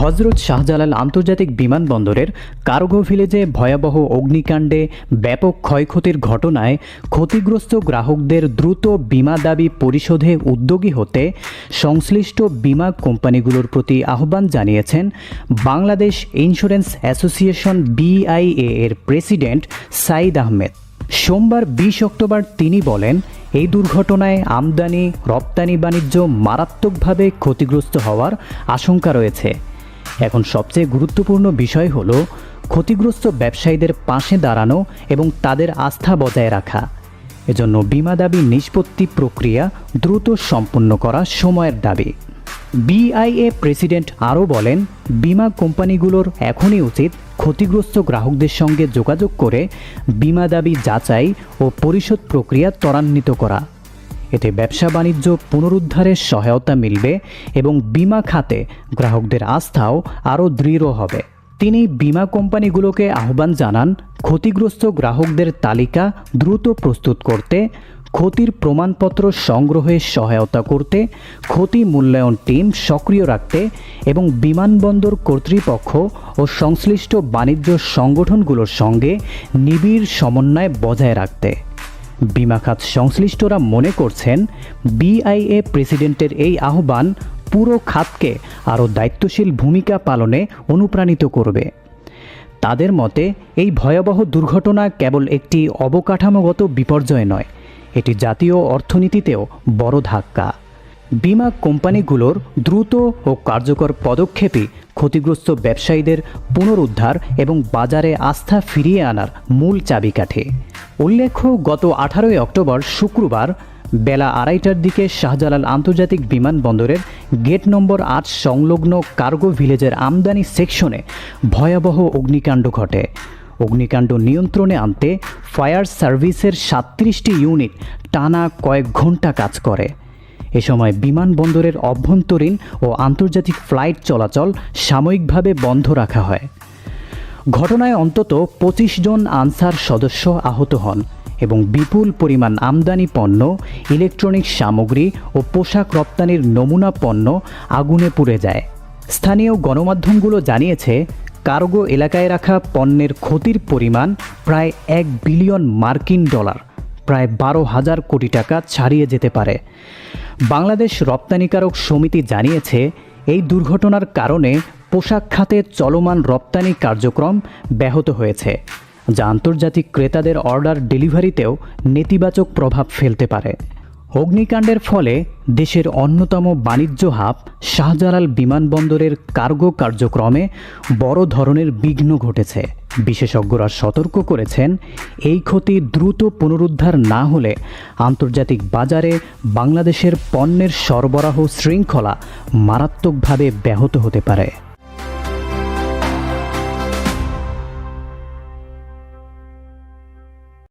হজরত শাহজালাল আন্তর্জাতিক বিমানবন্দরের কার্গো ভিলেজে ভয়াবহ অগ্নিকাণ্ডে ব্যাপক ক্ষয়ক্ষতির ঘটনায় ক্ষতিগ্রস্ত গ্রাহকদের দ্রুত বিমা দাবি পরিশোধে উদ্যোগী হতে সংশ্লিষ্ট বিমা কোম্পানিগুলোর প্রতি আহ্বান জানিয়েছেন বাংলাদেশ ইন্স্যুরেন্স অ্যাসোসিয়েশন বিআইএ এর প্রেসিডেন্ট সাইদ আহমেদ। সোমবার বিশ অক্টোবর তিনি বলেন, এই দুর্ঘটনায় আমদানি, রপ্তানি বাণিজ্য মারাত্মকভাবে ক্ষতিগ্রস্ত হওয়ার আশঙ্কা রয়েছে। এখন সবচেয়ে গুরুত্বপূর্ণ বিষয় হল ক্ষতিগ্রস্ত ব্যবসায়ীদের পাশে দাঁড়ানো এবং তাদের আস্থা বজায় রাখা। এজন্য বিমা দাবি নিষ্পত্তি প্রক্রিয়া দ্রুত সম্পন্ন করা সময়ের দাবি। বিআইএ প্রেসিডেন্ট আরও বলেন, বিমা কোম্পানিগুলোর এখনই উচিত ক্ষতিগ্রস্ত গ্রাহকদের সঙ্গে যোগাযোগ করে বিমা দাবি যাচাই ও পরিশোধ প্রক্রিয়া ত্বরান্বিত করা। এতে ব্যবসা বাণিজ্য পুনরুদ্ধারের সহায়তা মিলবে এবং বিমা খাতে গ্রাহকদের আস্থাও আরও দৃঢ় হবে। তিনি বিমা কোম্পানিগুলোকে আহ্বান জানান, ক্ষতিগ্রস্ত গ্রাহকদের তালিকা দ্রুত প্রস্তুত করতে, ক্ষতির প্রমাণপত্র সংগ্রহে সহায়তা করতে, ক্ষতি মূল্যায়ন টিম সক্রিয় রাখতে এবং বিমানবন্দর কর্তৃপক্ষ ও সংশ্লিষ্ট বাণিজ্য সংগঠনগুলোর সঙ্গে নিবিড় সমন্বয় বজায় রাখতে। বিমা খাত সংশ্লিষ্টরা মনে করছেন, বিআইএ প্রেসিডেন্টের এই আহ্বান পুরো খাতকে আরও দায়িত্বশীল ভূমিকা পালনে অনুপ্রাণিত করবে। তাদের মতে, এই ভয়াবহ দুর্ঘটনা কেবল একটি অবকাঠামোগত বিপর্যয় নয়, এটি জাতীয় অর্থনীতিতেও বড় ধাক্কা। বিমা কোম্পানিগুলোর দ্রুত ও কার্যকর পদক্ষেপই ক্ষতিগ্রস্ত ব্যবসায়ীদের পুনরুদ্ধার এবং বাজারে আস্থা ফিরিয়ে আনার মূল চাবিকাঠি। উল্লেখ্য, গত আঠারোই অক্টোবর শুক্রবার বেলা আড়াইটার দিকে শাহজালাল আন্তর্জাতিক বিমানবন্দরের গেট নম্বর আট সংলগ্ন কার্গো ভিলেজের আমদানি সেকশনে ভয়াবহ অগ্নিকাণ্ড ঘটে। অগ্নিকাণ্ড নিয়ন্ত্রণে আনতে ফায়ার সার্ভিসের সাতত্রিশটি ইউনিট টানা কয়েক ঘণ্টা কাজ করে। এ সময় বিমানবন্দরের অভ্যন্তরীণ ও আন্তর্জাতিক ফ্লাইট চলাচল সাময়িকভাবে বন্ধ রাখা হয়। ঘটনায় অন্তত পঁচিশ জন আনসার সদস্য আহত হন এবং বিপুল পরিমাণ আমদানি পণ্য ইলেকট্রনিক্স সামগ্রী ও পোশাক রপ্তানির নমুনা পণ্য আগুনে পুড়ে যায়। স্থানীয় গণমাধ্যমগুলো জানিয়েছে, কার্গো এলাকায় রাখা পণ্যের ক্ষতির পরিমাণ প্রায় এক বিলিয়ন মার্কিন ডলার। প্রায় বারো হাজার কোটি টাকা ছাড়িয়ে যেতে পারে। বাংলাদেশ রপ্তানিকারক সমিতি জানিয়েছে, এই দুর্ঘটনার কারণে পোশাক খাতে চলমান রপ্তানি কার্যক্রম ব্যাহত হয়েছে, যা আন্তর্জাতিক ক্রেতাদের অর্ডার ডেলিভারিতেও নেতিবাচক প্রভাব ফেলতে পারে। অগ্নিকাণ্ডের ফলে দেশের অন্যতম বাণিজ্য হাব শাহজালাল বিমানবন্দরের কার্গো কার্যক্রমে বড় ধরনের বিঘ্ন ঘটেছে। বিশেষজ্ঞরা সতর্ক করেছেন, এই ক্ষতি দ্রুত পুনরুদ্ধার না হলে আন্তর্জাতিক বাজারে বাংলাদেশের পণ্যের সরবরাহ শৃঙ্খলা মারাত্মকভাবে ব্যাহত হতে পারে।